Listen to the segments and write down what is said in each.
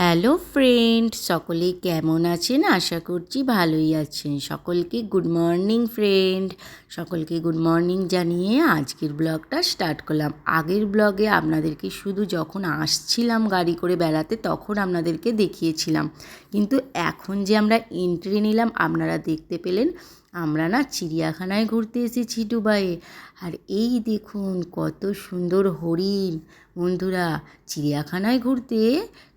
Hello friend সকলে কেমন আছেন? আশা করছি ভালোই আছেন। সকলকে গুড মর্নিং ফ্রেন্ড। সকলকে গুড মর্নিং জানিয়ে আজকের ব্লগটা স্টার্ট করলাম। আগের ব্লগে আপনাদেরকে শুধু যখন আসছিলাম গাড়ি করে বেড়াতে, তখন আপনাদেরকে দেখিয়েছিলাম। কিন্তু এখন যে আমরা এন্ট্রি নিলাম, আপনারা দেখতে পেলেন, আমরা না চিড়িয়াখানায় ঘুরতে এসেছি ডুবাইয়ে আর এই দেখুন, কত সুন্দর হরিণ বন্ধুরা, চিড়িয়াখানায় ঘুরতে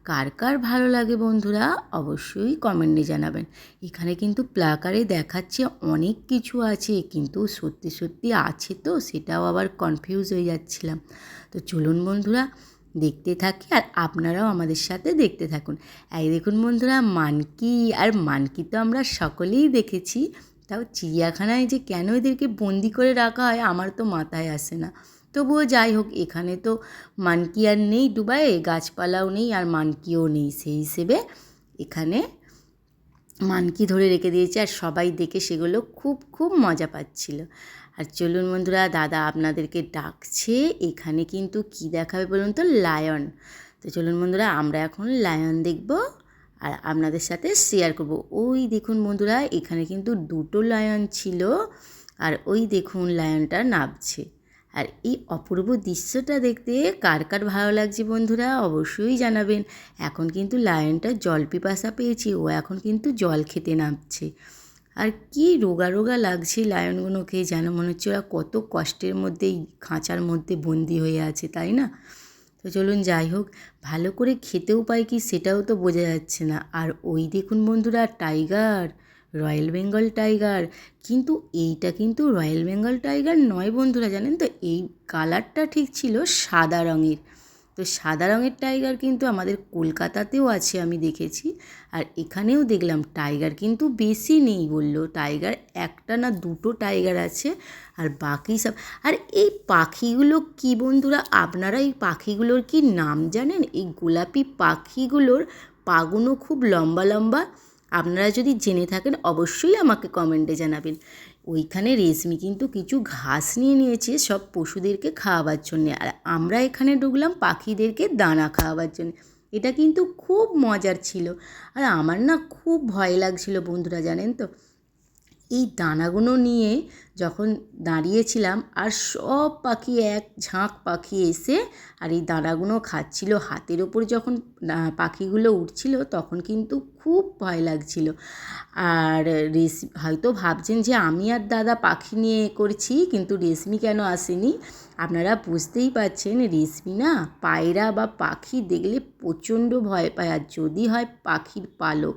কার কার ভালো লাগে বন্ধুরা, অবশ্যই কমেন্টে জানাবেন। এখানে কিন্তু প্লাকারে দেখাচ্ছে অনেক কিছু আছে, কিন্তু সত্যি সত্যি আছে তো, সেটাও আবার কনফিউজ হয়ে যাচ্ছিলাম। তো চলুন বন্ধুরা, দেখতে থাকি আর আপনারাও আমাদের সাথে দেখতে থাকুন। এই দেখুন বন্ধুরা, মানকি আর মানকি তো আমরা সকলেই দেখেছি। তাও চিড়িয়াখানায় যে কেন এদেরকে বন্দি করে রাখা হয়, আমার তো মাথায় আসে না। তবুও যাই হোক, এখানে তো মানকি আর নেই ডুবাইয়ে গাছপালাও নেই আর মানকিও নেই সেই হিসেবে এখানে মানকি ধরে রেখে দিয়েছে আর সবাই দেখে সেগুলো খুব খুব মজা পাচ্ছিল। আর চলুন বন্ধুরা, দাদা আপনাদেরকে ডাকছে, এখানে কিন্তু কি দেখাবে বলুন তো? লায়ন। তো চলুন বন্ধুরা, আমরা এখন লায়ন দেখব আর আপনাদের সাথে শেয়ার করব। ওই দেখুন বন্ধুরা, এখানে কিন্তু দুটো লায়ন ছিল আর ওই দেখুন লায়নটা নাবছে। আর এই অপূর্ব দৃশ্যটা দেখতে কার কার ভালো লাগছে বন্ধুরা অবশ্যই জানাবেন। এখন কিন্তু লায়নটা জল পিপাসা পেয়েছে, ও এখন কিন্তু জল খেতে নামছে। আর কি রোগা রোগা লাগছে লায়নগুলোকে, যেন মনে হচ্ছে ওরা কত কষ্টের মধ্যে এই খাঁচার মধ্যে বন্দি হয়ে আছে, তাই না? তো চলুন যাই হোক, ভালো করে খেতেও পাই কি সেটাও তো বোঝা যাচ্ছে না। আর ওই দেখুন বন্ধুরা, টাইগার! রয়্যাল বেঙ্গল টাইগার কিন্তু এইটা কিন্তু রয়্যাল বেঙ্গল টাইগার নয় বন্ধুরা, জানেন তো? এই কালারটা ঠিক ছিল সাদা রঙের। তো সাদা রঙের টাইগার কিন্তু আমাদের কলকাতাতেও আছে, আমি দেখেছি। আর এখানেও দেখলাম টাইগার কিন্তু বেশি নেই বলল। টাইগার একটা না দুটো টাইগার আছে, আর বাকি সব আর এই পাখিগুলো কি বন্ধুরা? আপনারা এই পাখিগুলোর কি নাম জানেন? এই গোলাপি পাখিগুলোর পাগুনো খুব লম্বা লম্বা। আপনারা যদি জেনে থাকেন, অবশ্যই আমাকে কমেন্টে জানাবেন। ওইখানে রেশমি কিন্তু কিছু ঘাস নিয়ে নিয়েছে, সব পশুদেরকে খাওয়াবার জন্যে। আর আমরা এখানে ঢুকলাম পাখিদেরকে দানা খাওয়াবার জন্য। এটা কিন্তু খুব মজার ছিল। আর আমার না খুব ভয় লাগছিল বন্ধুরা, জানেন তো? এই দানাগুলো নিয়ে যখন দাঁড়িয়েছিলাম আর সব পাখি এক ঝাঁক পাখি এসে আর এই দানাগুলো খাচ্ছিল, হাতের ওপর যখন পাখিগুলো উঠছিল তখন কিন্তু খুব ভয় লাগছিল। আর রেশমি, হয়তো ভাবছেন যে আমি আর দাদা পাখি নিয়ে করছি কিন্তু রেশমি কেন আসেনি? আপনারা বুঝতেই পারছেন রেশমি না পায়রা বা পাখি দেখলে প্রচণ্ড ভয় পায় আর যদি হয় পাখির পালক।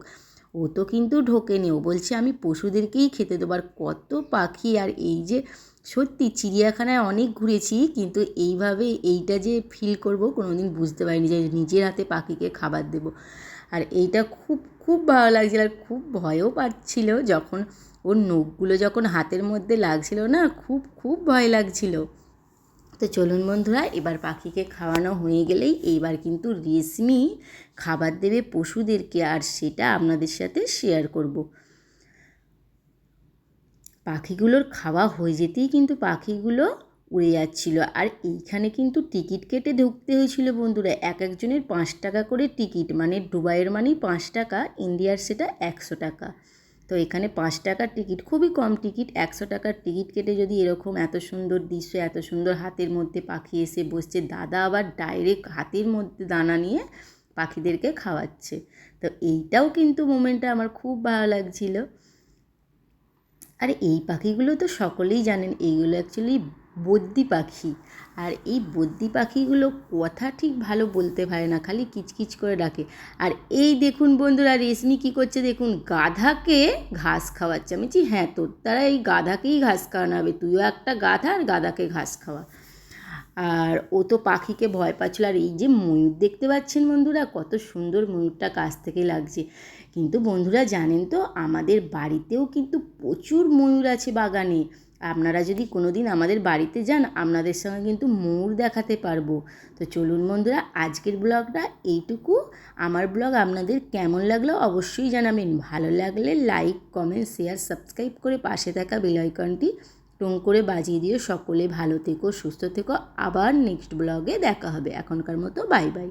ও তো কিন্তু ঢোকেনি। ও বলছে, আমি পশুদেরকেই খেতে দেবো। আর কত পাখি, আর এই যে সত্যি চিড়িয়াখানায় অনেক ঘুরেছি, কিন্তু এইভাবে এইটা যে ফিল করব কোনো দিন বুঝতে পারিনি যে নিজের হাতে পাখিকে খাবার দেবো। আর এইটা খুব খুব ভালো লাগছিল, আর খুব ভয়ও পাচ্ছিল যখন ওর নখগুলো যখন হাতের মধ্যে লাগছিল না, খুব খুব ভয় লাগছিল। তো চলুন বন্ধুরা, এবার পাখিকে খাওয়ানো হয়ে গেলেই এইবার কিন্তু রেশমি খাবার দেবে পশুদেরকে আর সেটা আপনাদের সাথে শেয়ার করব। পাখিগুলোর খাওয়া হয়ে যেতেই কিন্তু পাখিগুলো উড়ে যাচ্ছিল আর এইখানে কিন্তু টিকিট কেটে ঢুকতে হয়েছিল বন্ধুরা, এক একজনের পাঁচ টাকা করে টিকিট মানে দুবাইয়ের মানেই পাঁচ টাকা, ইন্ডিয়ার সেটা একশো টাকা। তো এখানে পাঁচ টাকার টিকিট, খুবই কম টিকিট, একশো টাকার টিকিট কেটে যদি এরকম এত সুন্দর দৃশ্য, এত সুন্দর হাতের মধ্যে পাখি এসে বসছে, দাদা আবার ডাইরেক্ট হাতের মধ্যে দানা নিয়ে পাখিদেরকে খাওয়াচ্ছে। তো এইটাও কিন্তু মোমেন্টটা আমার খুব ভালো লাগছিল। আর এই পাখিগুলো তো সকলেই জানেন, এইগুলো অ্যাকচুয়ালি বদ্যি পাখি। আর এই বদ্যি পাখিগুলো কথা ঠিক ভালো বলতে পারে না, খালি কিচকিচ করে ডাকে। আর এই দেখুন বন্ধুরা, রেশমি কী করছে দেখুন, গাধাকে ঘাস খাওয়াচ্ছে। আমি বলছি হ্যাঁ তোর তারা এই গাধাকেই ঘাস খাওয়ানো হবে। তুইও একটা গাধা আর গাধাকে ঘাস খাওয়া। আর ও তো পাখিকে ভয় পাচ্ছিল। আর এই যে ময়ূর দেখতে পাচ্ছেন বন্ধুরা, কত সুন্দর ময়ূরটা কাছ থেকে লাগছে। কিন্তু বন্ধুরা, জানেন তো, আমাদের বাড়িতেও কিন্তু প্রচুর ময়ূর আছে বাগানে। আপনারা যদি কোনো দিন আমাদের বাড়িতে যান, আপনাদের সঙ্গে কিন্তু ময়ূর দেখাতে পারব। তো চলুন বন্ধুরা, আজকের ব্লগটা এইটুকু। আমার ব্লগ আপনাদের কেমন লাগল অবশ্যই জানাবেন। ভালো লাগলে লাইক, কমেন্ট, শেয়ার, সাবস্ক্রাইব করে পাশে থাকা বেলাইকনটি টং করে বাজিয়ে দিও। সকলে ভালো থেকো, সুস্থ থেকো। আবার নেক্সট ব্লগে দেখা হবে। এখনকার মতো বাই বাই।